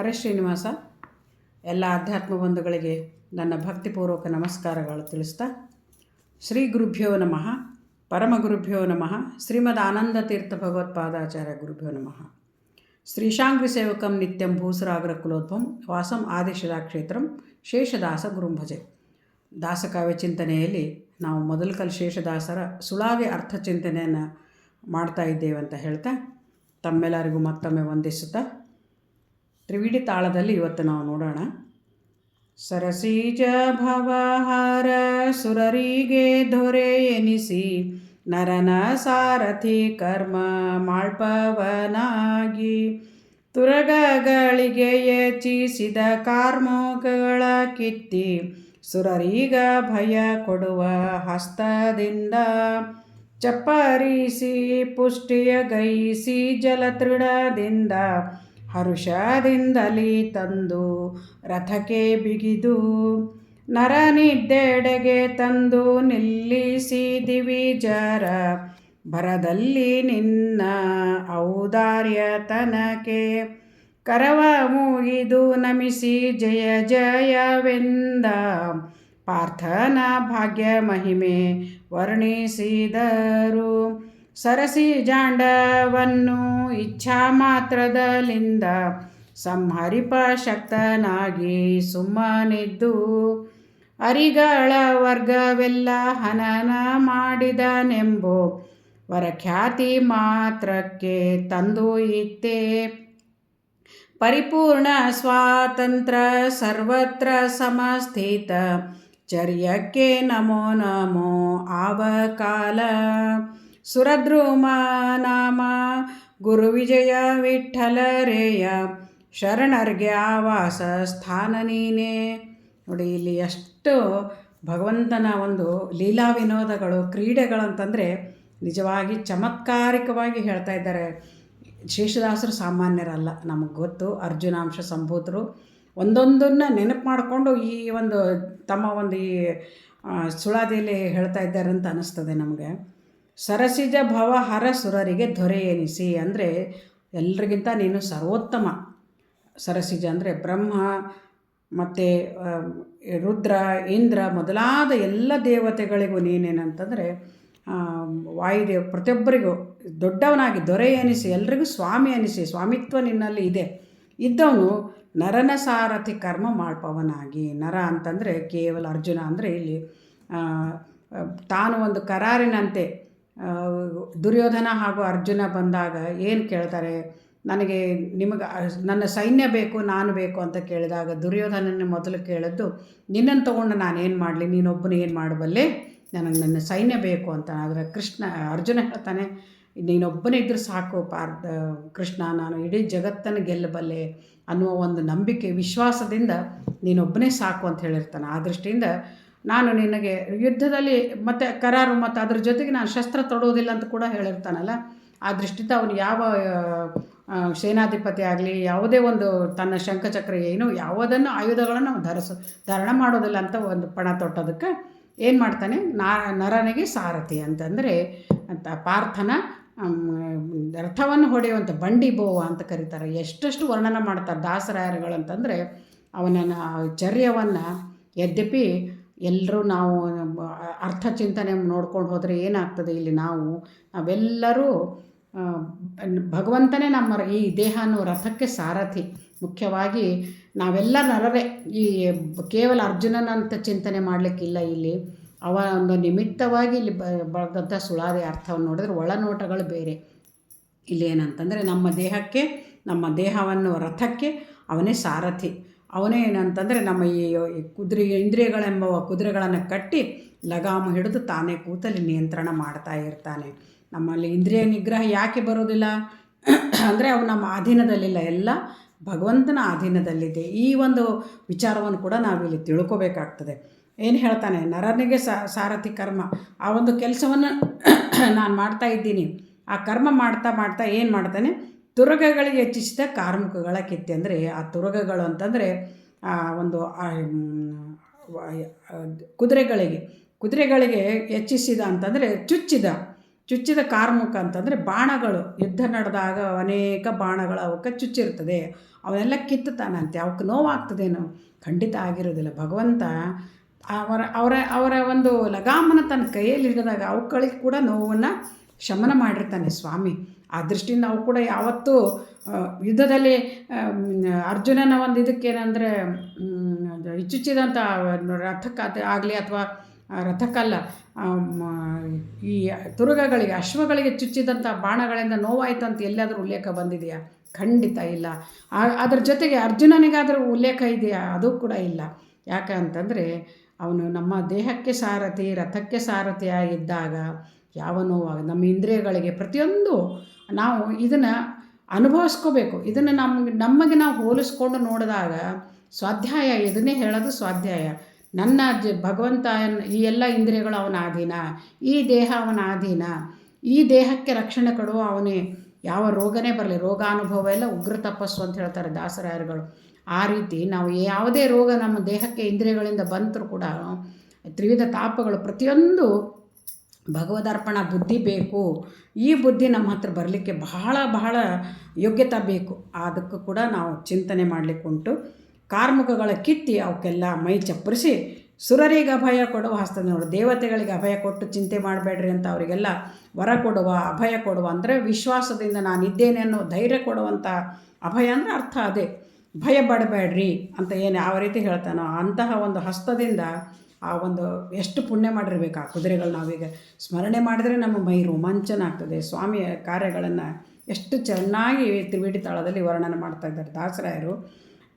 ಹರೇ ಶ್ರೀನಿವಾಸ. ಎಲ್ಲ ಆಧ್ಯಾತ್ಮ ಬಂಧುಗಳಿಗೆ ನನ್ನ ಭಕ್ತಿಪೂರ್ವಕ ನಮಸ್ಕಾರಗಳು ತಿಳಿಸ್ತಾ, ಶ್ರೀ ಗುರುಭ್ಯೋ ನಮಃ, ಪರಮ ಗುರುಭ್ಯೋ ನಮಃ, ಶ್ರೀಮದ್ ಆನಂದ ತೀರ್ಥ ಭಗವತ್ಪಾದಾಚಾರ್ಯ ಗುರುಭ್ಯೋ ನಮಃ. ಶ್ರೀಶಾಂಗ್ರಿ ಸೇವಕಂ ನಿತ್ಯಂ ಭೂಸರಾಗ್ರ ಕುಲೋದ್ಭಂ ವಾಸಂ ಆದೇಶದ ಕ್ಷೇತ್ರಂ ಶೇಷದಾಸ ಗುರುಂಭಜೆ. ದಾಸಕಾವ್ಯ ಚಿಂತನೆಯಲ್ಲಿ ನಾವು ಮೊದಲ ಕಲ್ ಶೇಷದಾಸರ ಸುಳಾವೆ ಅರ್ಥ ಚಿಂತನೆಯನ್ನು ಮಾಡ್ತಾ ಇದ್ದೇವೆ ಅಂತ ಹೇಳ್ತಾ, ತಮ್ಮೆಲ್ಲರಿಗೂ ಮತ್ತೊಮ್ಮೆ ವಂದಿಸುತ್ತಾ ತ್ರಿವಿಡಿ ತಾಳದಲ್ಲಿ ಇವತ್ತು ನಾವು ನೋಡೋಣ. ಸರಸೀಜ ಭವಹಾರ ಸುರರಿಗೆ ದೊರೆ ಎನಿಸಿ ನರನ ಸಾರಥಿ ಕರ್ಮ ಮಾಳ್ಪವನಾಗಿ ತುರಗಗಳಿಗೆ ಯಚಿಸಿದ ಕಾರ್ಮೋಗಗಳ ಕಿತ್ತಿ ಸುರರೀಗ ಭಯ ಕೊಡುವ ಹಸ್ತದಿಂದ ಚಪ್ಪರಿಸಿ ಪುಷ್ಟಿಯ ಗೈಸಿ ಜಲತೃಢದಿಂದ ಹರುಷದಿಂದಲಿ ತಂದು ರಥಕ್ಕೆ ಬಿಗಿದು ನರನಿದ್ದೆಡೆಗೆ ತಂದು ನಿಲ್ಲಿಸಿ ದಿವಿಜರ ಬರದಲ್ಲಿ ನಿನ್ನ ಔದಾರ್ಯತನಕ್ಕೆ ಕರವ ಮುಗಿದು ನಮಿಸಿ ಜಯ ಜಯವೆಂದ. ಪಾರ್ಥನ ಭಾಗ್ಯ ಮಹಿಮೆ ವರ್ಣಿಸಿದರು. ಸರಸಿ ಜಾಂಡವನ್ನು ಇಚ್ಛಾ ಮಾತ್ರದಲ್ಲಿಂದ ಸಂಹರಿಪ ಶಕ್ತನಾಗಿ ಸುಮ್ಮನಿದ್ದು. ಅರಿಗಳ ವರ್ಗವೆಲ್ಲ ಹನನ ಮಾಡಿದನೆಂಬೋ ವರಖ್ಯಾತಿ ಮಾತ್ರಕ್ಕೆ ತಂದು ಇತ್ತೆ ಪರಿಪೂರ್ಣ ಸ್ವಾತಂತ್ರ್ಯ ಸರ್ವತ್ರ ಸಮಸ್ಥಿತ ಚರ್ಯಕ್ಕೆ ನಮೋ ನಮೋ ಆವಕಾಲ ಸುರದ್ರುಮ ನಾಮ ಗುರು ವಿಜಯ ವಿಠಲರೇಯ, ಶರಣರ್ಗೆ ಆವಾಸ ಸ್ಥಾನ ನೀನೇ. ನೋಡಿ, ಇಲ್ಲಿ ಎಷ್ಟು ಭಗವಂತನ ಒಂದು ಲೀಲಾ ವಿನೋದಗಳು, ಕ್ರೀಡೆಗಳು ಅಂತಂದರೆ ನಿಜವಾಗಿ ಚಮತ್ಕಾರಿಕವಾಗಿ ಹೇಳ್ತಾ ಇದ್ದಾರೆ. ಶೇಷದಾಸರು ಸಾಮಾನ್ಯರಲ್ಲ, ನಮಗೆ ಗೊತ್ತು. ಅರ್ಜುನಾಂಶ ಸಂಭೂತರು ಒಂದೊಂದನ್ನು ನೆನಪು ಮಾಡಿಕೊಂಡು ಈ ಒಂದು ತಮ್ಮ ಒಂದು ಈ ಸುಳಾದಿಯಲ್ಲಿ ಹೇಳ್ತಾ ಇದ್ದಾರೆ ಅಂತ ಅನ್ನಿಸ್ತದೆ ನಮಗೆ. ಸರಸಿಜ ಭವ ಹರ ಸುರರಿಗೆ ದೊರೆ ಎನಿಸಿ ಅಂದರೆ ಎಲ್ರಿಗಿಂತ ನೀನು ಸರ್ವೋತ್ತಮ. ಸರಸಿಜ ಅಂದರೆ ಬ್ರಹ್ಮ, ಮತ್ತು ರುದ್ರ, ಇಂದ್ರ ಮೊದಲಾದ ಎಲ್ಲ ದೇವತೆಗಳಿಗೂ ನೀನೇನಂತಂದರೆ ವಾಯುದೇವ ಪ್ರತಿಯೊಬ್ಬರಿಗೂ ದೊಡ್ಡವನಾಗಿ ದೊರೆ ಎನಿಸಿ, ಎಲ್ರಿಗೂ ಸ್ವಾಮಿ ಎನಿಸಿ, ಸ್ವಾಮಿತ್ವ ನಿನ್ನಲ್ಲಿ ಇದೆ. ಇದ್ದವನು ನರನ ಸಾರಥಿ ಕರ್ಮ ಮಾಡ್ಪವನಾಗಿ. ನರ ಅಂತಂದರೆ ಕೇವಲ ಅರ್ಜುನ ಅಂದರೆ ಇಲ್ಲಿ ತಾನು ಒಂದು ಕರಾರಿನಂತೆ ದುರ್ಯೋಧನ ಹಾಗೂ ಅರ್ಜುನ ಬಂದಾಗ ಏನು ಕೇಳ್ತಾರೆ? ನನಗೆ ನಿಮಗೆ, ನನ್ನ ಸೈನ್ಯ ಬೇಕು, ನಾನು ಬೇಕು ಅಂತ ಕೇಳಿದಾಗ ದುರ್ಯೋಧನನ ಮೊದಲು ಕೇಳಿದ್ದು, ನಿನ್ನನ್ನು ತೊಗೊಂಡು ನಾನು ಏನು ಮಾಡಲಿ? ನೀನೊಬ್ಬನ ಏನು ಮಾಡಬಲ್ಲೆ? ನನಗೆ ನನ್ನ ಸೈನ್ಯ ಬೇಕು ಅಂತ. ಆದರೆ ಕೃಷ್ಣ, ಅರ್ಜುನ ಹೇಳ್ತಾನೆ, ನೀನೊಬ್ಬನೇ ಇದ್ದರೆ ಸಾಕು, ಪಾರ್ಥ, ಕೃಷ್ಣ, ನಾನು ಇಡೀ ಜಗತ್ತನ್ನು ಗೆಲ್ಲಬಲ್ಲೆ ಅನ್ನುವ ಒಂದು ನಂಬಿಕೆ, ವಿಶ್ವಾಸದಿಂದ ನೀನೊಬ್ಬನೇ ಸಾಕು ಅಂತ ಹೇಳಿರ್ತಾನೆ. ಆ ದೃಷ್ಟಿಯಿಂದ ನಾನು ನಿನಗೆ ಯುದ್ಧದಲ್ಲಿ ಮತ್ತು ಕರಾರು ಮತ್ತು ಅದ್ರ ಜೊತೆಗೆ ನಾನು ಶಸ್ತ್ರ ತೊಡೋದಿಲ್ಲ ಅಂತ ಕೂಡ ಹೇಳಿರ್ತಾನಲ್ಲ, ಆ ದೃಷ್ಟಿತ ಅವನು ಯಾವ ಸೇನಾಧಿಪತಿ ಆಗಲಿ, ಯಾವುದೇ ಒಂದು ತನ್ನ ಶಂಖಚಕ್ರ ಏನು, ಯಾವುದನ್ನು ಆಯುಧಗಳನ್ನು ಧರಿಸು, ಧಾರಣ ಮಾಡೋದಿಲ್ಲ ಅಂತ ಒಂದು ಪಣ ತೊಟ್ಟೋದಕ್ಕೆ ಏನು ಮಾಡ್ತಾನೆ? ನರನಿಗೆ ಸಾರಥಿ ಅಂತಂದರೆ ಅಂತ ಪಾರ್ಥನ ರಥವನ್ನು ಹೊಡೆಯುವಂಥ ಬಂಡಿ ಬೋವ ಅಂತ ಕರೀತಾರೆ. ಎಷ್ಟೆಷ್ಟು ವರ್ಣನ ಮಾಡ್ತಾರೆ ದಾಸರಾಯರುಗಳಂತಂದರೆ ಅವನ ಚರ್ಯವನ್ನು ಯದ್ಯಪಿ ಎಲ್ಲರೂ ನಾವು ಅರ್ಥ ಚಿಂತನೆ ನೋಡ್ಕೊಂಡು ಹೋದರೆ ಏನಾಗ್ತದೆ ಇಲ್ಲಿ ನಾವು? ನಾವೆಲ್ಲರೂ ಭಗವಂತನೇ ನಮ್ಮ ಈ ದೇಹ ಅನ್ನೋ ರಥಕ್ಕೆ ಸಾರಥಿ. ಮುಖ್ಯವಾಗಿ ನಾವೆಲ್ಲ ನರವೇ. ಈ ಕೇವಲ ಅರ್ಜುನನಂತ ಚಿಂತನೆ ಮಾಡಲಿಕ್ಕಿಲ್ಲ ಇಲ್ಲಿ ಅವ ಒಂದು ನಿಮಿತ್ತವಾಗಿ ಇಲ್ಲಿ ಬಳದಂಥ ಸುಳಾದಿ ಅರ್ಥವನ್ನು ನೋಡಿದ್ರೆ ಒಳನೋಟಗಳು ಬೇರೆ. ಇಲ್ಲಿ ಏನಂತಂದರೆ ನಮ್ಮ ದೇಹಕ್ಕೆ, ನಮ್ಮ ದೇಹವನ್ನು ರಥಕ್ಕೆ ಅವನೇ ಸಾರಥಿ. ಅವನೇ ಏನಂತಂದರೆ ನಮ್ಮ ಈ ಕುದುರೆ ಇಂದ್ರಿಯಗಳೆಂಬ ಕುದುರೆಗಳನ್ನು ಕಟ್ಟಿ ಲಗಾಮು ಹಿಡಿದು ತಾನೇ ಕೂತಲ್ಲಿ ನಿಯಂತ್ರಣ ಮಾಡ್ತಾ ಇರ್ತಾನೆ. ನಮ್ಮಲ್ಲಿ ಇಂದ್ರಿಯ ನಿಗ್ರಹ ಯಾಕೆ ಬರೋದಿಲ್ಲ? ಅಂದರೆ ಅವು ನಮ್ಮ ಅಧೀನದಲ್ಲಿಲ್ಲ. ಎಲ್ಲ ಭಗವಂತನ ಅಧೀನದಲ್ಲಿದೆ. ಈ ಒಂದು ವಿಚಾರವನ್ನು ಕೂಡ ನಾವಿಲ್ಲಿ ತಿಳ್ಕೊಬೇಕಾಗ್ತದೆ. ಏನು ಹೇಳ್ತಾನೆ? ನರನಿಗೆ ಸಾರಥಿ ಕರ್ಮ. ಆ ಒಂದು ಕೆಲಸವನ್ನು ನಾನು ಮಾಡ್ತಾ ಇದ್ದೀನಿ. ಆ ಕರ್ಮ ಮಾಡ್ತಾ ಮಾಡ್ತಾ ಏನು ಮಾಡ್ತಾನೆ? ತುರಗಗಳಿಗೆ ಹೆಚ್ಚಿಸಿದ ಕಾರ್ಮಿಕಗಳ ಕಿತ್ತೆ ಅಂದರೆ ಆ ತುರಗಗಳು ಅಂತಂದರೆ ಒಂದು ಕುದುರೆಗಳಿಗೆ ಕುದುರೆಗಳಿಗೆ ಹೆಚ್ಚಿಸಿದ ಅಂತಂದರೆ ಚುಚ್ಚಿದ ಚುಚ್ಚಿದ ಕಾರ್ಮುಕ ಅಂತಂದರೆ ಬಾಣಗಳು. ಯುದ್ಧ ನಡೆದಾಗ ಅನೇಕ ಬಾಣಗಳು ಅವಕ್ಕೆ ಚುಚ್ಚಿರ್ತದೆ. ಅವನ್ನೆಲ್ಲ ಕಿತ್ತುತ್ತಾನಂತೆ. ಅವಕ್ಕೆ ನೋವಾಗ್ತದೇನೋ. ಖಂಡಿತ ಆಗಿರೋದಿಲ್ಲ ಭಗವಂತ ಅವರ ಅವರ ಅವರ ಒಂದು ಲಗಾಮನ ತನ್ನ ಕೈಯಲ್ಲಿ ಹಿಡಿದಾಗ ಅವುಗಳಿಗೆ ಕೂಡ ನೋವನ್ನು ಶಮನ ಮಾಡಿರ್ತಾನೆ ಸ್ವಾಮಿ. ಆ ದೃಷ್ಟಿಯಿಂದ ಅವು ಕೂಡ ಯಾವತ್ತೂ ಯುದ್ಧದಲ್ಲಿ ಅರ್ಜುನನ ಒಂದು ಇದಕ್ಕೇನೆಂದರೆ ಇಚ್ಚುಚ್ಚಿದಂಥ ರಥಕ್ಕೆ ಆಗಲಿ ಅಥವಾ ರಥಕ್ಕಲ್ಲ ಈ ತುರುಗಗಳಿಗೆ, ಅಶ್ವಗಳಿಗೆ ಚುಚ್ಚಿದಂಥ ಬಾಣಗಳಿಂದ ನೋವಾಯಿತು ಅಂತ ಎಲ್ಲಾದರೂ ಉಲ್ಲೇಖ ಬಂದಿದೆಯಾ? ಖಂಡಿತ ಇಲ್ಲ. ಅದ್ರ ಜೊತೆಗೆ ಅರ್ಜುನನಿಗಾದರೂ ಉಲ್ಲೇಖ ಇದೆಯಾ? ಅದು ಕೂಡ ಇಲ್ಲ. ಯಾಕೆ ಅಂತಂದರೆ ಅವನು ನಮ್ಮ ದೇಹಕ್ಕೆ ಸಾರಥಿ, ರಥಕ್ಕೆ ಸಾರಥಿಯಾಗಿದ್ದಾಗ ಯಾವ ನೋವಾಗ, ನಮ್ಮ ಇಂದ್ರಿಯಗಳಿಗೆ ಪ್ರತಿಯೊಂದು ನಾವು ಇದನ್ನು ಅನುಭವಿಸ್ಕೋಬೇಕು. ಇದನ್ನು ನಮ್ಗೆ ನಮಗೆ ನಾವು ಹೋಲಿಸ್ಕೊಂಡು ನೋಡಿದಾಗ ಸ್ವಾಧ್ಯಾಯ, ಇದನ್ನೇ ಹೇಳೋದು ಸ್ವಾಧ್ಯಾಯ. ನನ್ನ ಜ ಭಗವಂತ ಈ ಎಲ್ಲ ಇಂದ್ರಿಯಗಳು ಅವನ ಅಧೀನ ಈ ದೇಹ ಅವನ ಅಧೀನ ಈ ದೇಹಕ್ಕೆ ರಕ್ಷಣೆ ಕೊಡುವ ಅವನೇ, ಯಾವ ರೋಗನೇ ಬರಲಿ ರೋಗ ಅನುಭವ ಎಲ್ಲ ಉಗ್ರ ತಪಸ್ಸು ಅಂತ ಹೇಳ್ತಾರೆ ದಾಸರಾಯರುಗಳು. ಆ ರೀತಿ ನಾವು ಯಾವುದೇ ರೋಗ ನಮ್ಮ ದೇಹಕ್ಕೆ ಇಂದ್ರಿಯಗಳಿಂದ ಬಂದರೂ ಕೂಡ, ತ್ರಿವಿಧ ತಾಪಗಳು ಪ್ರತಿಯೊಂದು ಭಗವದರ್ಪಣ ಬುದ್ಧಿ ಬೇಕು, ಈ ಬುದ್ಧಿ ನಮ್ಮ ಹತ್ರ ಬರಲಿಕ್ಕೆ ಬಹಳ ಬಹಳ ಯೋಗ್ಯತೆ ಬೇಕು. ಅದಕ್ಕೂ ಕೂಡ ನಾವು ಚಿಂತನೆ ಮಾಡಲಿಕ್ಕೆ ಉಂಟು. ಕಾರ್ಮುಕಗಳ ಕಿತ್ತಿ ಅವಕ್ಕೆಲ್ಲ ಮೈ ಚಪ್ಪರಿಸಿ, ಸುರರಿಗೆ ಅಭಯ ಕೊಡುವ ಹಸ್ತದ ನೋಡು, ದೇವತೆಗಳಿಗೆ ಅಭಯ ಕೊಟ್ಟು ಚಿಂತೆ ಮಾಡಬೇಡ್ರಿ ಅಂತ ಅವರಿಗೆಲ್ಲ ವರ ಕೊಡುವ, ಅಭಯ ಕೊಡುವ ಅಂದರೆ ವಿಶ್ವಾಸದಿಂದ ನಾನು ಇದ್ದೇನೆ ಅನ್ನೋ ಧೈರ್ಯ ಕೊಡುವಂಥ ಅಭಯ ಅಂದರೆ ಅರ್ಥ ಅದೇ. ಭಯ ಪಡಬೇಡ್ರಿ ಅಂತ ಏನು ಯಾವ ರೀತಿ ಹೇಳ್ತಾನೋ ಅಂತಹ ಒಂದು ಹಸ್ತದಿಂದ ಆ ಒಂದು ಎಷ್ಟು ಪುಣ್ಯ ಮಾಡಿರ್ಬೇಕು ಆ ಕುದುರೆಗಳು ನಾವೀಗ. ಸ್ಮರಣೆ ಮಾಡಿದರೆ ನಮ್ಮ ಮೈ ರೋಮಾಂಚನ ಆಗ್ತದೆ ಸ್ವಾಮಿಯ ಕಾರ್ಯಗಳನ್ನು ಎಷ್ಟು ಚೆನ್ನಾಗಿ ತ್ರಿವೇಟಿ ತಾಳದಲ್ಲಿ ವರ್ಣನೆ ಮಾಡ್ತಾ ಇದ್ದಾರೆ ದಾಸರಾಯರು.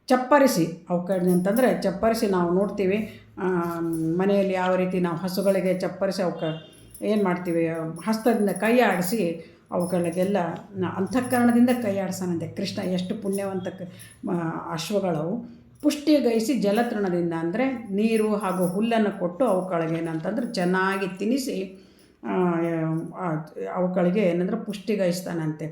ಚಪ್ಪರಿಸಿ ಅವಕ್ಕೆ ಅಂತಂದರೆ ಚಪ್ಪರಿಸಿ ನಾವು ನೋಡ್ತೀವಿ. ಮನೆಯಲ್ಲಿ ಯಾವ ರೀತಿ ನಾವು ಹಸುಗಳಿಗೆ ಚಪ್ಪರಿಸಿ ಅವಕ್ಕೆ ಏನು ಮಾಡ್ತೀವಿ? ಹಸ್ತದಿಂದ ಕೈ ಆಡಿಸಿ ಅವುಗಳಿಗೆಲ್ಲ ಅಂತಃಕರಣದಿಂದ ಕೈ ಆಡಿಸೋಣಂತೆ. ಕೃಷ್ಣ ಎಷ್ಟು ಪುಣ್ಯವಂತ ಅಶ್ವಗಳವು. ಪುಷ್ಟಿಗೈಸಿ ಜಲತೃಣದಿಂದ ಅಂದರೆ ನೀರು ಹಾಗೂ ಹುಲ್ಲನ್ನು ಕೊಟ್ಟು ಅವುಗಳಿಗೆ ಏನಂತಂದ್ರೆ ಚೆನ್ನಾಗಿ ತಿನ್ನಿಸಿ ಅವುಗಳಿಗೆ ಏನಂದ್ರೆ ಪುಷ್ಟಿಗೈಸ್ತಾನಂತೆ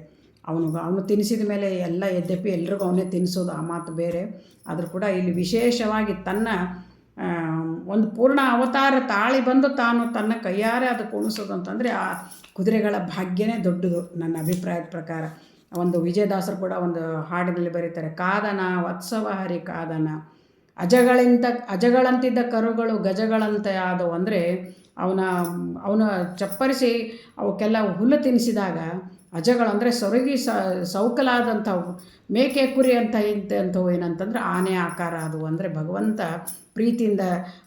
ಅವನು ಅವನು ತಿನ್ನಿಸಿದ ಮೇಲೆ ಎಲ್ಲ ಯದ್ಯಪಿ ಎಲ್ರಿಗೂ ಅವನೇ ತಿನ್ನಿಸೋದು ಆ ಮಾತು ಬೇರೆ. ಆದರೂ ಕೂಡ ಇಲ್ಲಿ ವಿಶೇಷವಾಗಿ ತನ್ನ ಒಂದು ಪೂರ್ಣ ಅವತಾರ ತಾಳಿ ಬಂದು ತಾನು ತನ್ನ ಕೈಯಾರೆ ಅದು ಕುಣಿಸೋದು ಅಂತಂದರೆ ಆ ಕುದುರೆಗಳ ಭಾಗ್ಯನೇ ದೊಡ್ಡದು ನನ್ನ ಅಭಿಪ್ರಾಯದ ಪ್ರಕಾರ. ಒಂದು ವಿಜಯದಾಸರು ಕೂಡ ಒಂದು ಹಾಡಿನಲ್ಲಿ ಬರೀತಾರೆ, ಕಾದನ ವತ್ಸವ ಹರಿ ಕಾದನ. ಅಜಗಳಿಂತ, ಅಜಗಳಂತಿದ್ದ ಕರುಗಳು ಗಜಗಳಂತೆ ಆದವು ಅಂದರೆ ಅವನ ಅವನ ಚಪ್ಪರಿಸಿ ಅವಕ್ಕೆಲ್ಲ ಹುಲ್ಲು ತಿನ್ನಿಸಿದಾಗ ಅಜಗಳಂದರೆ ಸೊರಗಿ ಸ, ಸೌಕಲಾದಂಥವು, ಮೇಕೆ ಕುರಿ ಅಂತ ಇದ್ದಂಥವು ಏನಂತಂದ್ರೆ ಆನೆ ಆಕಾರ ಅದು ಅಂದರೆ ಭಗವಂತ ಪ್ರೀತಿಯಿಂದ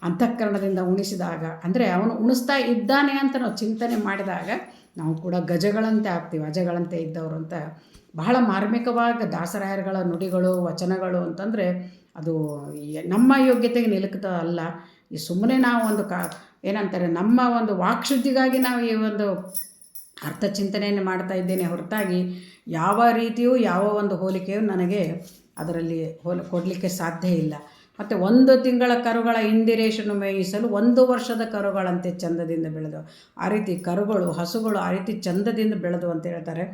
ಅಂತಃಕರಣದಿಂದ ಉಣಿಸಿದಾಗ ಅಂದರೆ ಅವನು ಉಣಿಸ್ತಾ ಇದ್ದಾನೆ ಅಂತ ನಾವು ಚಿಂತನೆ ಮಾಡಿದಾಗ ನಾವು ಕೂಡ ಗಜಗಳಂತೆ ಆಗ್ತೀವಿ, ಅಜಗಳಂತೆ ಇದ್ದವರು ಅಂತ ಬಹಳ ಮಾರ್ಮಿಕವಾಗಿ ದಾಸರಾಯರುಗಳ ನುಡಿಗಳು, ವಚನಗಳು ಅಂತಂದರೆ ಅದು ನಮ್ಮ ಯೋಗ್ಯತೆಗೆ ನಿಲುಕದ ಅಲ್ಲ. ಈ ಸುಮ್ಮನೆ ನಾವು ಒಂದು ಕಾ, ಏನಂತಾರೆ, ನಮ್ಮ ಒಂದು ವಾಕ್ಶುದ್ಧಿಗಾಗಿ ನಾವು ಈ ಒಂದು ಅರ್ಥ ಚಿಂತನೆಯನ್ನು ಮಾಡ್ತಾ ಇದ್ದೇನೆ ಹೊರತಾಗಿ ಯಾವ ರೀತಿಯೂ ಯಾವ ಒಂದು ಹೋಲಿಕೆಯೂ ನನಗೆ ಅದರಲ್ಲಿ ಹೋಲ, ಕೊಡಲಿಕ್ಕೆ ಸಾಧ್ಯ ಇಲ್ಲ. ಮತ್ತು ಒಂದು ತಿಂಗಳ ಕರುಗಳ ಇಂದಿರೇಶನು ಮೇಯಿಸಲು ಒಂದು ವರ್ಷದ ಕರುಗಳಂತೆ ಚಂದದಿಂದ ಬೆಳೆದು ಆ ರೀತಿ ಕರುಗಳು, ಹಸುಗಳು ಆ ರೀತಿ ಚಂದದಿಂದ ಬೆಳೆದು ಅಂತ ಹೇಳ್ತಾರೆ.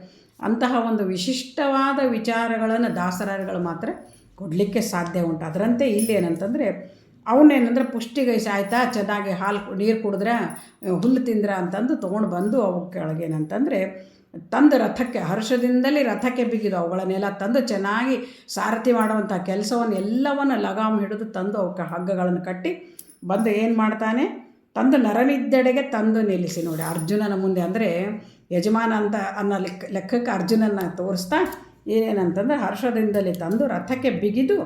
ಅಂತಹ ಒಂದು ವಿಶಿಷ್ಟವಾದ ವಿಚಾರಗಳನ್ನು ದಾಸರಾಯರುಗಳು ಮಾತ್ರ ಕೊಡಲಿಕ್ಕೆ ಸಾಧ್ಯ ಉಂಟು. ಅದರಂತೆ ಇಲ್ಲೇನಂತಂದರೆ ಅವನೇನಂದ್ರೆ ಪುಷ್ಟಿಗೈಸಿ ಆಯಿತಾ, ಚೆನ್ನಾಗಿ ಹಾಲು ನೀರು ಕುಡಿದ್ರೆ ಹುಲ್ಲು ತಿಂದ್ರ ಅಂತಂದು ತೊಗೊಂಡು ಬಂದು ಅವು ಕೆಳಗೇನಂತಂದರೆ ತಂದು ರಥಕ್ಕೆ, ಹರ್ಷದಿಂದಲೇ ರಥಕ್ಕೆ ಬಿಗಿದು ಅವುಗಳನ್ನೆಲ್ಲ ತಂದು ಚೆನ್ನಾಗಿ ಸಾರಥಿ ಮಾಡುವಂಥ ಕೆಲಸವನ್ನು ಎಲ್ಲವನ್ನು ಲಗಾಮ್ ಹಿಡಿದು ತಂದು ಅವಕ್ಕೆ ಹಗ್ಗಗಳನ್ನು ಕಟ್ಟಿ ಬಂದು ಏನು ಮಾಡ್ತಾನೆ, ತಂದು ನರನಿದ್ದೆಡೆಗೆ ತಂದು ನಿಲ್ಲಿಸಿ ನೋಡಿ. ಅರ್ಜುನನ ಮುಂದೆ ಅಂದರೆ ಯಜಮಾನ ಅಂತ ಅನ್ನೋ ಲೆಕ್ಕ, ಲೆಕ್ಕಕ್ಕೆ ಅರ್ಜುನನ್ನ ತೋರಿಸ್ತಾ ಏನೇನಂತಂದ್ರೆ ಹರ್ಷದಿಂದಲೇ ತಂದು ರಥಕ್ಕೆ ಬಿಗಿದು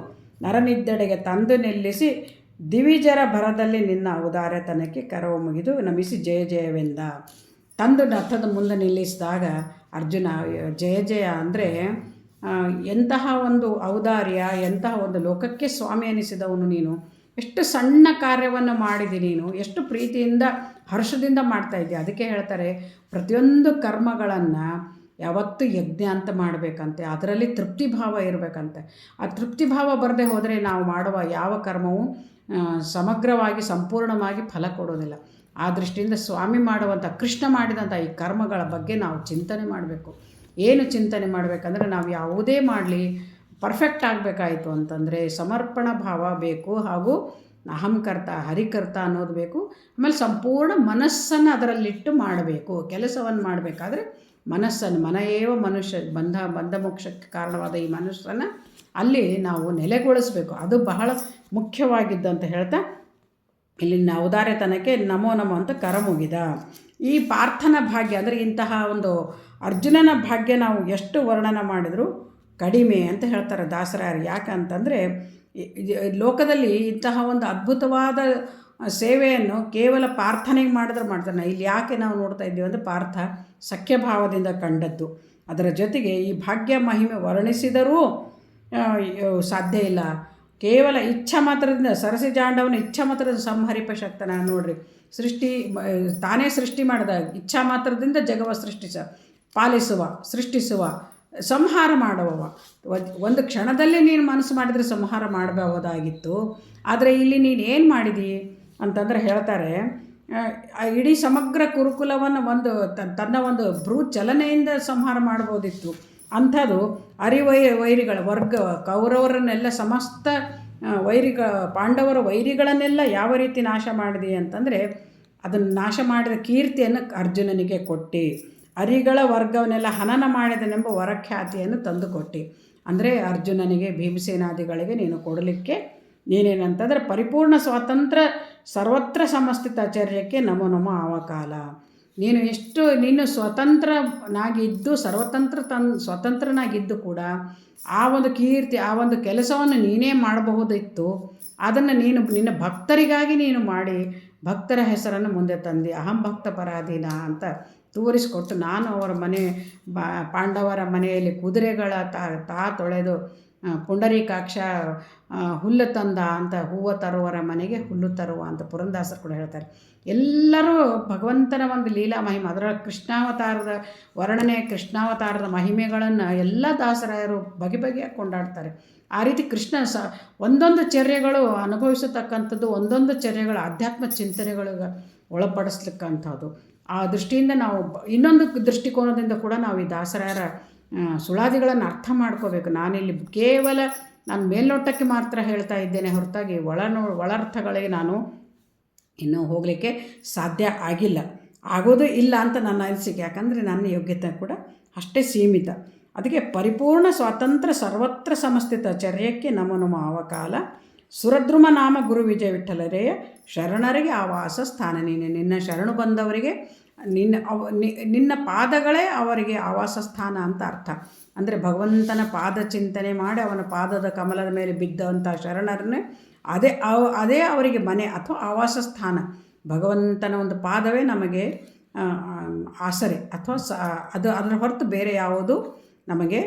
ನರನಿದ್ದೆಡೆಗೆ ತಂದು ನಿಲ್ಲಿಸಿ ದಿವಿಜರ ಭರದಲ್ಲಿ ನಿನ್ನ ಔದಾರ್ಯತನಕ್ಕೆ ಕರವು ಮುಗಿದು ನಮಿಸಿ ಜಯ ಜಯವೆಂದ. ತಂದು ರಥದ ಮುಂದೆ ನಿಲ್ಲಿಸಿದಾಗ ಅರ್ಜುನ, ಜಯ ಜಯ ಅಂದರೆ ಎಂತಹ ಒಂದು ಔದಾರ್ಯ, ಎಂತಹ ಒಂದು ಲೋಕಕ್ಕೆ ಸ್ವಾಮಿ ಅನಿಸಿದವನು ನೀನು. ಎಷ್ಟು ಸಣ್ಣ ಕಾರ್ಯವನ್ನು ಮಾಡಿದಿ ನೀನು. ಎಷ್ಟು ಪ್ರೀತಿಯಿಂದ ಹರ್ಷದಿಂದ ಮಾಡ್ತಾ ಇದ್ದೆ. ಅದಕ್ಕೆ ಹೇಳ್ತಾರೆ, ಪ್ರತಿಯೊಂದು ಕರ್ಮಗಳನ್ನು ಯಾವತ್ತೂ ಯಜ್ಞ ಅಂತ ಮಾಡಬೇಕಂತೆ. ಅದರಲ್ಲಿ ತೃಪ್ತಿ ಭಾವ ಇರಬೇಕಂತೆ. ಆ ತೃಪ್ತಿ ಭಾವ ಬರದೆ ಹೋದರೆ ನಾವು ಮಾಡುವ ಯಾವ ಕರ್ಮವೂ ಸಮಗ್ರವಾಗಿ, ಸಂಪೂರ್ಣವಾಗಿ ಫಲ ಕೊಡೋದಿಲ್ಲ. ಆ ದೃಷ್ಟಿಯಿಂದ ಸ್ವಾಮಿ ಮಾಡುವಂಥ ಕೃಷ್ಣ ಮಾಡಿದಂಥ ಈ ಕರ್ಮಗಳ ಬಗ್ಗೆ ನಾವು ಚಿಂತನೆ ಮಾಡಬೇಕು. ಏನು ಚಿಂತನೆ ಮಾಡಬೇಕಂದ್ರೆ, ನಾವು ಯಾವುದೇ ಮಾಡಲಿ, ಪರ್ಫೆಕ್ಟ್ ಆಗಬೇಕಾಯಿತು ಅಂತಂದರೆ ಸಮರ್ಪಣ ಭಾವ ಬೇಕು ಹಾಗೂ ಅಹಂಕರ್ತ ಹರಿಕರ್ತ ಅನ್ನೋದು ಬೇಕು. ಆಮೇಲೆ ಸಂಪೂರ್ಣ ಮನಸ್ಸನ್ನು ಅದರಲ್ಲಿಟ್ಟು ಮಾಡಬೇಕು. ಕೆಲಸವನ್ನು ಮಾಡಬೇಕಾದ್ರೆ ಮನಸ್ಸನ್ನು, ಮನೆಯೇವ ಮನುಷ್ಯ ಬಂಧ ಬಂಧ ಮೋಕ್ಷಕ್ಕೆ ಕಾರಣವಾದ ಈ ಮನಸ್ಸನ್ನು ಅಲ್ಲಿ ನಾವು ನೆಲೆಗೊಳಿಸಬೇಕು. ಅದು ಬಹಳ ಮುಖ್ಯವಾಗಿದ್ದು ಅಂತ ಹೇಳ್ತಾ, ಇಲ್ಲಿನ ಔದಾರ್ಯತನಕ್ಕೆ ನಮೋ ನಮೋ ಅಂತ ಕರ ಮುಗಿದ. ಈ ಪಾರ್ಥನ ಭಾಗ್ಯ ಅಂದರೆ ಇಂತಹ ಒಂದು ಅರ್ಜುನನ ಭಾಗ್ಯ ನಾವು ಎಷ್ಟು ವರ್ಣನ ಮಾಡಿದರೂ ಕಡಿಮೆ ಅಂತ ಹೇಳ್ತಾರೆ ದಾಸರಾಯರು. ಯಾಕಂತಂದರೆ ಲೋಕದಲ್ಲಿ ಇಂತಹ ಒಂದು ಅದ್ಭುತವಾದ ಸೇವೆಯನ್ನು ಕೇವಲ ಪ್ರಾರ್ಥನೆಗೆ ಮಾಡಿದ್ರೆ ಮಾಡ್ತಾನೆ ಇಲ್ಲಿ ಯಾಕೆ ನಾವು ನೋಡ್ತಾ ಇದ್ದೀವಿ ಅಂದರೆ ಪಾರ್ಥ ಸಖ್ಯಭಾವದಿಂದ ಕಂಡದ್ದು. ಅದರ ಜೊತೆಗೆ ಈ ಭಾಗ್ಯ ಮಹಿಮೆ ವರ್ಣಿಸಿದರೂ ಸಾಧ್ಯ ಇಲ್ಲ. ಕೇವಲ ಇಚ್ಛಾ ಮಾತ್ರದಿಂದ, ಸರಸಿ ಜಾಂಡವನ ಇಚ್ಛಾ ಮಾತ್ರದ ಸಂಹರಿಪ ಶಕ್ತನ ನೋಡ್ರಿ. ಸೃಷ್ಟಿ ತಾನೇ ಸೃಷ್ಟಿ ಮಾಡಿದ. ಇಚ್ಛಾ ಮಾತ್ರದಿಂದ ಜಗವ ಸೃಷ್ಟಿಸ, ಪಾಲಿಸುವ, ಸೃಷ್ಟಿಸುವ. ಸಂಹಾರ ಮಾಡುವವ. ಒಂದು ಕ್ಷಣದಲ್ಲಿ ನೀನು ಮನಸ್ಸು ಮಾಡಿದರೆ ಸಂಹಾರ ಮಾಡಬಹುದಾಗಿತ್ತು ಆದರೆ ಇಲ್ಲಿ ನೀನು ಏನು ಮಾಡಿದಿ? ಅಂತಂದ್ರೆ ಹೇಳ್ತಾರೆ ಇಡೀ ಸಮಗ್ರ ಕುರುಕುಲವನ್ನು ಒಂದು ತನ್ನ ಒಂದು ಭ್ರೂ ಚಲನೆಯಿಂದ ಸಂಹಾರ ಮಾಡ್ಬೋದಿತ್ತು. ಅಂಥದ್ದು ಅರಿವೈ, ವೈರಿಗಳ ವರ್ಗ, ಕೌರವರನ್ನೆಲ್ಲ ಸಮಸ್ತ ವೈರಿಗ, ಪಾಂಡವರ ವೈರಿಗಳನ್ನೆಲ್ಲ ಯಾವ ರೀತಿ ನಾಶ ಮಾಡಿದೆ ಅಂತಂದರೆ, ಅದನ್ನು ನಾಶ ಮಾಡಿದ ಕೀರ್ತಿಯನ್ನು ಅರ್ಜುನನಿಗೆ ಕೊಟ್ಟು. ಅರಿಗಳ ವರ್ಗವನ್ನೆಲ್ಲ ಹನನ ಮಾಡಿದನೆಂಬ ವರಖ್ಯಾತಿಯನ್ನು ತಂದುಕೊಟ್ಟಿ. ಅಂದರೆ ಅರ್ಜುನನಿಗೆ ಭೀಮಸೇನಾದಿಗಳಿಗೆ ನೀನು ಕೊಡಲಿಕ್ಕೆ ನೀನೇನಂತಂದರೆ ಪರಿಪೂರ್ಣ ಸ್ವಾತಂತ್ರ್ಯ, ಸರ್ವತ್ರ ಸಮಸ್ಥಿತ ಆಚಾರ್ಯಕ್ಕೆ ನಮೋ ನಮ ಆವಕಾಲ. ನೀನು ಎಷ್ಟು ನೀನು ಸ್ವತಂತ್ರನಾಗಿದ್ದು, ಸರ್ವತಂತ್ರ ತನ್, ಸ್ವತಂತ್ರನಾಗಿದ್ದು ಕೂಡ ಆ ಒಂದು ಕೀರ್ತಿ, ಆ ಒಂದು ಕೆಲಸವನ್ನು ನೀನೇ ಮಾಡಬಹುದಿತ್ತು. ಅದನ್ನು ನೀನು, ನಿನ್ನ ಭಕ್ತರಿಗಾಗಿ ನೀನು ಮಾಡಿ, ಭಕ್ತರ ಹೆಸರನ್ನು ಮುಂದೆ ತಂದು. ಅಹಂ ಭಕ್ತ ಪರಾಧೀನ ಅಂತ ತೋರಿಸಿಕೊಟ್ಟು ನಾನು ಅವರ ಮನೆ ಪಾಂಡವರ ಮನೆಯಲ್ಲಿ ಕುದುರೆಗಳ ತಾ ತೊಳೆದು ಪುಂಡರೀಕಾಕ್ಷ ಹುಲ್ಲು ತಂದ ಅಂತ ಹೂವು ತರುವರ ಮನೆಗೆ ಹುಲ್ಲು ತರುವ ಅಂತ ಪುರಂದಾಸರು ಕೂಡ ಹೇಳ್ತಾರೆ. ಎಲ್ಲರೂ ಭಗವಂತನ ಒಂದು ಲೀಲಾ ಮಹಿಮೆ, ಅದರ ಕೃಷ್ಣಾವತಾರದ ವರ್ಣನೆ, ಕೃಷ್ಣಾವತಾರದ ಮಹಿಮೆಗಳನ್ನು ಎಲ್ಲ ದಾಸರಾಯರು ಬಗೆ ಬಗೆಯಾಗಿ ಕೊಂಡಾಡ್ತಾರೆ. ಆ ರೀತಿ ಕೃಷ್ಣ ಸ, ಒಂದೊಂದು ಚರ್ಯಗಳು ಅನುಭವಿಸತಕ್ಕಂಥದ್ದು, ಒಂದೊಂದು ಚರ್ಯಗಳು ಆಧ್ಯಾತ್ಮ ಚಿಂತನೆಗಳಿಗೆ ಒಳಪಡಿಸ್ಲಿಕ್ಕಂಥದ್ದು. ಆ ದೃಷ್ಟಿಯಿಂದ ನಾವು ಇನ್ನೊಂದು ದೃಷ್ಟಿಕೋನದಿಂದ ಕೂಡ ನಾವು ಈ ದಾಸರಾಯರ ಆ, ಸುಳಾದಿಗಳನ್ನು ಅರ್ಥ ಮಾಡ್ಕೋಬೇಕು. ನಾನಿಲ್ಲಿ ಕೇವಲ ನಾನು ಮೇಲ್ನೋಟಕ್ಕೆ ಮಾತ್ರ ಹೇಳ್ತಾ ಇದ್ದೇನೆ ಹೊರತಾಗಿ ಒಳನೋ ಒಳರ್ಥಗಳಿಗೆ ನಾನು ಇನ್ನೂ ಹೋಗಲಿಕ್ಕೆ ಸಾಧ್ಯ ಆಗಿಲ್ಲ. ಆಗೋದು ಇಲ್ಲ ಅಂತ ನನ್ನ ಅನಿಸಿಕೆ. ಯಾಕಂದರೆ ನನ್ನ ಯೋಗ್ಯತೆ ಕೂಡ ಅಷ್ಟೇ ಸೀಮಿತ. ಅದಕ್ಕೆ ಪರಿಪೂರ್ಣ ಸ್ವಾತಂತ್ರ್ಯ ಸರ್ವತ್ರ ಸಮಸ್ಥಿತ ಚರ್ಯಕ್ಕೆ ನಮ್ಮ ನಮ ಅವಕಾಲ. ಸುರದ್ರುಮ ನಾಮ ಗುರು ವಿಜಯ ವಿಠಲರೆಯ ಶರಣರಿಗೆ ಆವಾಸ ಸ್ಥಾನ ನೀನೆ. ನಿನ್ನ ಶರಣು ಬಂದವರಿಗೆ ನಿನ್ನ ಅವ ನಿನ್ನ ಪಾದಗಳೇ ಅವರಿಗೆ ಆವಾಸ ಸ್ಥಾನ ಅಂತ ಅರ್ಥ. ಅಂದರೆ ಭಗವಂತನ ಪಾದ ಚಿಂತನೆ ಮಾಡಿ ಅವನ ಪಾದದ ಕಮಲದ ಮೇಲೆ ಬಿದ್ದಂಥ ಶರಣರನ್ನೇ ಅದೇ ಅವ, ಅದೇ ಅವರಿಗೆ ಮನೆ ಅಥವಾ ಆವಾಸ ಸ್ಥಾನ. ಭಗವಂತನ ಒಂದು ಪಾದವೇ ನಮಗೆ ಆಸರೆ ಅಥವಾ ಸ ಅದು ಅದರ ಹೊರತು ಬೇರೆ ಯಾವುದು ನಮಗೆ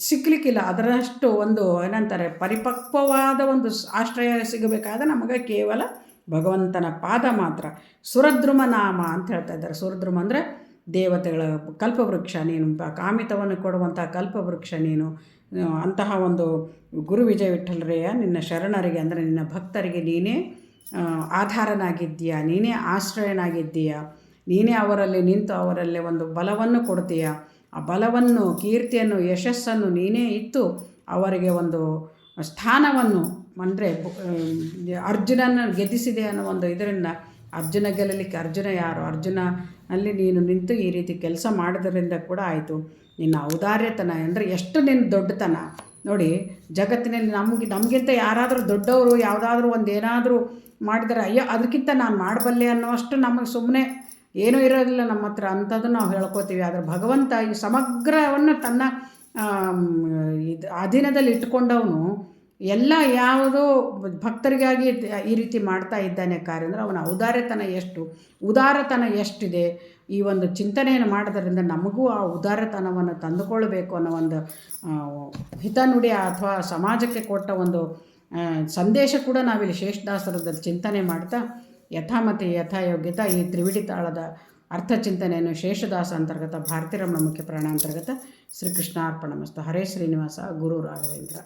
ಸಿಕ್ಕಲಿಕ್ಕಿಲ್ಲ ಅದರಷ್ಟು ಒಂದು ಏನಂತಾರೆ, ಪರಿಪಕ್ವವಾದ ಒಂದು ಆಶ್ರಯ ಸಿಗಬೇಕಾದ ನಮಗೆ ಕೇವಲ ಭಗವಂತನ ಪಾದ ಮಾತ್ರ. ಸುರದ್ರುಮ ನಾಮ ಅಂತ ಹೇಳ್ತಾ ಇದ್ದಾರೆ. ಸುರದ್ರುಮ ಅಂದರೆ ದೇವತೆಗಳ ಕಲ್ಪವೃಕ್ಷ ನೀನು ಕಾಮಿತವನ್ನು ಕೊಡುವಂಥ ಕಲ್ಪವೃಕ್ಷ ನೀನು ಅಂತಹ ಒಂದು ಗುರು ವಿಜಯ ವಿಠಲರೆಯ ನಿನ್ನ ಶರಣರಿಗೆ ಅಂದರೆ ನಿನ್ನ ಭಕ್ತರಿಗೆ ನೀನೇ ಆಧಾರನಾಗಿದ್ದೀಯಾ, ನೀನೇ ಆಶ್ರಯನಾಗಿದ್ದೀಯಾ, ನೀನೇ ಅವರಲ್ಲಿ ನಿಂತು ಅವರಲ್ಲಿ ಒಂದು ಬಲವನ್ನು ಕೊಡ್ತೀಯ. ಆ ಬಲವನ್ನು, ಕೀರ್ತಿಯನ್ನು, ಯಶಸ್ಸನ್ನು ನೀನೇ ಇತ್ತು ಅವರಿಗೆ ಒಂದು ಸ್ಥಾನವನ್ನು ಅಂದರೆ ಅರ್ಜುನನ ಗೆದ್ದಿಸಿದೆ ಅನ್ನೋ ಒಂದು ಇದರಿಂದ ಅರ್ಜುನ ಗೆಲ್ಲಲಿಕ್ಕೆ ಅರ್ಜುನ ಯಾರು? ಅರ್ಜುನ ಅಲ್ಲಿ ನೀನು ನಿಂತು ಈ ರೀತಿ ಕೆಲಸ ಮಾಡೋದರಿಂದ ಕೂಡ ಆಯಿತು. ನಿನ್ನ ಔದಾರ್ಯತನ ಅಂದರೆ ಎಷ್ಟು ನಿನ್ನ ದೊಡ್ಡತನ? ನೋಡಿ, ಜಗತ್ತಿನಲ್ಲಿ ನಮಗೆ ನಮಗಿಂತ ಯಾರಾದರೂ ದೊಡ್ಡವರು, ಯಾವುದಾದ್ರೂ ಒಂದು ಏನಾದರೂ ಮಾಡಿದರೆ, ಅಯ್ಯೋ ಅದಕ್ಕಿಂತ ನಾನು ಮಾಡಬಲ್ಲೆ ಅನ್ನೋಷ್ಟು ನಮಗೆ ಸುಮ್ಮನೆ ಏನೂ ಇರೋದಿಲ್ಲ ನಮ್ಮ ಹತ್ರ. ಅಂಥದ್ದು ನಾವು ಹೇಳ್ಕೊತೀವಿ. ಆದರೆ ಭಗವಂತ ಈ ಸಮಗ್ರವನ್ನು ತನ್ನ ಇದು ಅಧೀನದಲ್ಲಿ ಇಟ್ಕೊಂಡವನು ಎಲ್ಲ ಯಾವುದೋ ಭಕ್ತರಿಗಾಗಿ ಈ ರೀತಿ ಮಾಡ್ತಾ ಇದ್ದಾನೆ ಕಾರ್ಯ ಅಂದರೆ ಅವನ ಔದಾರ್ಯತನ ಎಷ್ಟು? ಉದಾರತನ ಎಷ್ಟಿದೆ? ಈ ಒಂದು ಚಿಂತನೆಯನ್ನು ಮಾಡೋದರಿಂದ ನಮಗೂ ಆ ಉದಾರತನವನ್ನು ತಂದುಕೊಳ್ಬೇಕು ಅನ್ನೋ ಒಂದು ಹಿತನುಡಿ ಅಥವಾ ಸಮಾಜಕ್ಕೆ ಕೊಟ್ಟ ಒಂದು ಸಂದೇಶ ಕೂಡ ನಾವಿಲ್ಲಿ ಶೇಷದಾಸರದಲ್ಲಿ ಚಿಂತನೆ ಮಾಡ್ತಾ ಯಥಾಮತಿ ಯಥಾಯೋಗ್ಯತ ಈ ತ್ರಿವಿಡಿ ತಾಳದ ಅರ್ಥ ಚಿಂತನೆಯನ್ನು ಶೇಷದಾಸ ಅಂತರ್ಗತ ಭಾರತೀರಮ್ಮ ಮುಖ್ಯ ಪ್ರಾಣ ಅಂತರ್ಗತ ಶ್ರೀಕೃಷ್ಣಾರ್ಪಣ ಮಸ್ತು. ಹರೇ ಶ್ರೀನಿವಾಸ, ಗುರು ರಾಘವೇಂದ್ರ.